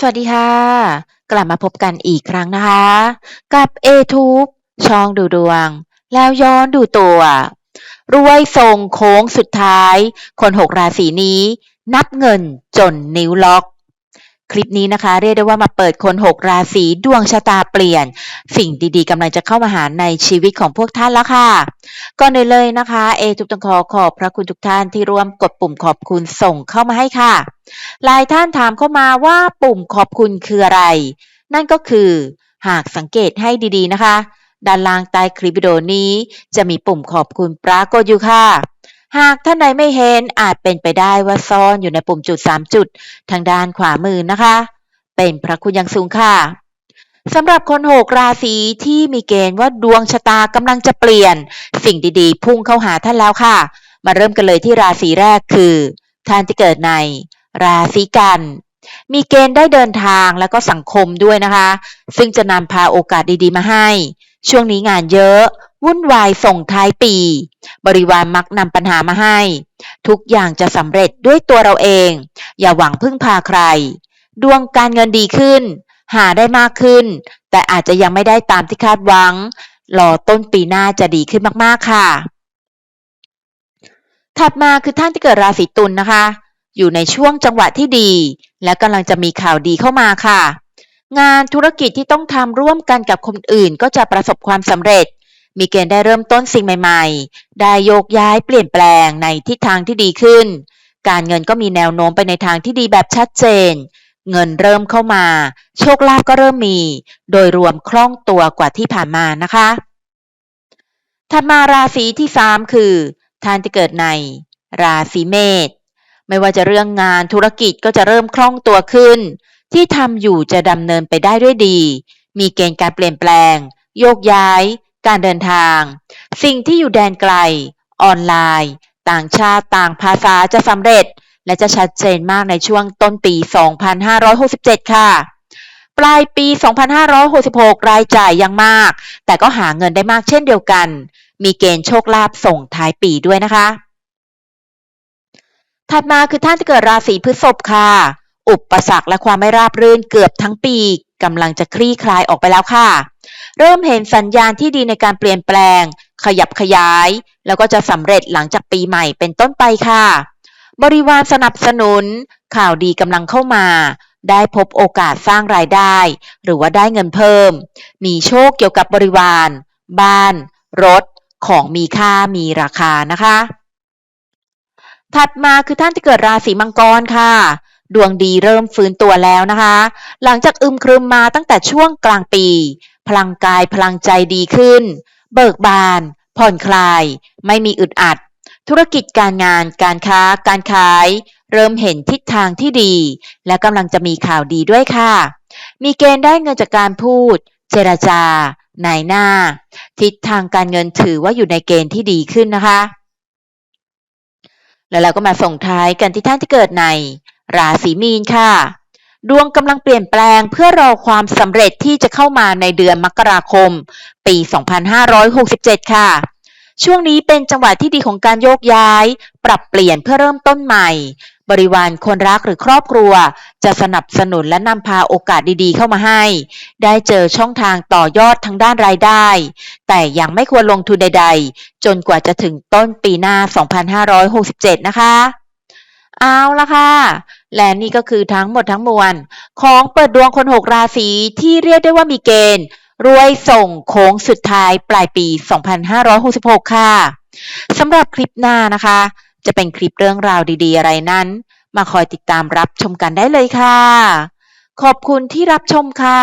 สวัสดีค่ะ กลับมาพบกันอีกครั้งนะคะ กับ A-Tube ช่องดูดวง แล้วย้อนดูตัว รวยส่งโค้งสุดท้าย คนหกราศีนี้ นับเงินจนนิ้วล็อก คลิปนี้นะคะ เรียกได้ว่ามาเปิดคนหกราศีดวงชะตาเปลี่ยน สิ่งดีๆกำลังจะเข้ามาหาในชีวิตของพวกท่านแล้วค่ะ ก่อนอื่นเลยนะคะ เอทุกต้องขอขอบพระคุณทุกท่านที่ร่วมกดปุ่มขอบคุณส่งเข้ามาให้ค่ะ หลายท่านถามเข้ามาว่าปุ่มขอบคุณคืออะไร นั่นก็คือ หากสังเกตให้ดีๆนะคะ ด้านล่างใต้คลิปวิดีโอนี้จะมีปุ่มขอบคุณปรากฏอยู่ค่ะ หากท่านใดไม่เห็นอาจเป็นไปได้ว่าซ่อนอยู่ในปุ่มจุด 3 จุด ทางด้านขวามือนะคะ เป็นพระคุณอย่างสูงค่ะสำหรับคนหกราศีที่มีเกณฑ์ว่าดวงชะตากำลังจะเปลี่ยน สิ่งดีๆ พุ่งเข้าหาท่านแล้วค่ะ มาเริ่มกันเลยที่ราศีแรกคือ ท่านที่เกิดใน ราศีกัน มีเกณฑ์ได้เดินทางแล้วก็สังคมด้วยนะคะ ซึ่งจะนำพาโอกาสดีๆ มาให้ ช่วงนี้งานเยอะ วุ่นวายส่งท้ายปี บริวารมักนำปัญหามาให้ ทุกอย่างจะสำเร็จด้วยตัวเราเอง อย่าหวังพึ่งพาใคร ดวงการเงินดีขึ้น หาได้มากขึ้น แต่อาจจะยังไม่ได้ตามที่คาดหวังรอต้นปีหน้าจะดีขึ้นมากๆค่ะ ถัดมาคือท่านที่เกิดราศีตุลนนะคะ อยู่ในช่วงจังหวะที่ดี และกำลังจะมีข่าวดีเข้ามาค่ะ งานธุรกิจที่ต้องทำร่วมกันกับคนอื่น ก็จะประสบความสำเร็จ มีเกณฑ์ได้เริ่มต้นสิ่งใหม่ ๆ ได้โยกย้ายเปลี่ยนแปลงในทิศทางที่ดีขึ้น การเงินก็มีแนวโน้มไปในทางที่ดีแบบชัดเจน เงินเริ่มเข้ามา โชคลาภก็เริ่มมี โดยรวมคล่องตัวกว่าที่ผ่านมานะคะถัดมาราศีที่ 3 คือท่านที่เกิดใน ราศีเมษ ไม่ว่าจะเรื่องงานธุรกิจก็จะเริ่มคล่องตัวขึ้น ที่ทำอยู่จะดำเนินไปได้ด้วยดี มีเกณฑ์การเปลี่ยนแปลง โยกย้าย การเดินทาง สิ่งที่อยู่แดนไกล ออนไลน์ ต่างชาติต่างภาษาจะสำเร็จ และจะชัดเจนมากในช่วงต้นปี 2567 ค่ะปลายปี 2566 รายจ่ายยังมาก แต่ก็หาเงินได้มากเช่นเดียวกัน มีเกณฑ์โชคลาภส่งท้ายปีด้วยนะคะ ถัดมาคือท่านที่เกิดราศีพฤษภค่ะ อุปสรรคและความไม่ราบรื่นเกือบทั้งปีกำลังจะคลี่คลายออกไปแล้วค่ะ เริ่มเห็นสัญญาณที่ดีในการเปลี่ยนแปลง ขยับขยาย แล้วก็จะสำเร็จหลังจากปีใหม่เป็นต้นไปค่ะ บริวารสนับสนุน ข่าวดีกำลังเข้ามา ได้พบโอกาสสร้างรายได้ หรือว่าได้เงินเพิ่ม มีโชคเกี่ยวกับบริวาร บ้าน รถ ของมีค่ามีราคานะคะ ถัดมาคือท่านที่เกิดราศีมังกรค่ะ ดวงดีเริ่มฟื้นตัวแล้วนะคะ หลังจากอึมครึมมาตั้งแต่ช่วงกลางปี พลังกายพลังใจดีขึ้น เบิกบาน ผ่อนคลาย ไม่มีอึดอัด ธุรกิจการงานการค้า การขาย เริ่มเห็นทิศทางที่ดี และกำลังจะมีข่าวดีด้วยค่ะ มีเกณฑ์ได้เงินจากการพูด เจรจานายหน้า ทิศทางการเงินถือว่าอยู่ในเกณฑ์ที่ดีขึ้นนะคะ แล้วเราก็มาส่งท้ายกันที่ท่านที่เกิดใน ราศีมีนค่ะ ดวงกำลังเปลี่ยนแปลงเพื่อรอความสำเร็จที่จะเข้ามาในเดือนมกราคม ปี 2567 ค่ะ ช่วงนี้เป็นจังหวะที่ดีของการโยกย้าย ปรับเปลี่ยนเพื่อเริ่มต้นใหม่ บริวารคนรักหรือครอบครัว จะสนับสนุนและนำพาโอกาสดีๆ เข้ามาให้ ได้เจอช่องทางต่อยอดทางด้านรายได้ แต่ยังไม่ควรลงทุนใดๆ จนกว่าจะถึงต้นปีหน้า 2567 นะคะ เอาละค่ะ และนี่ก็คือทั้งหมดทั้งมวล ของเปิดดวงคนหกราศีที่เรียกได้ว่ามีเกณฑ์ รวยส่งโค้งสุดท้ายปลายปี 2566 ค่ะ สำหรับคลิปหน้านะคะ จะเป็นคลิปเรื่องราวดี ๆ อะไรนั้น มาคอยติดตามรับชมกันได้เลยค่ะ ขอบคุณที่รับชมค่ะ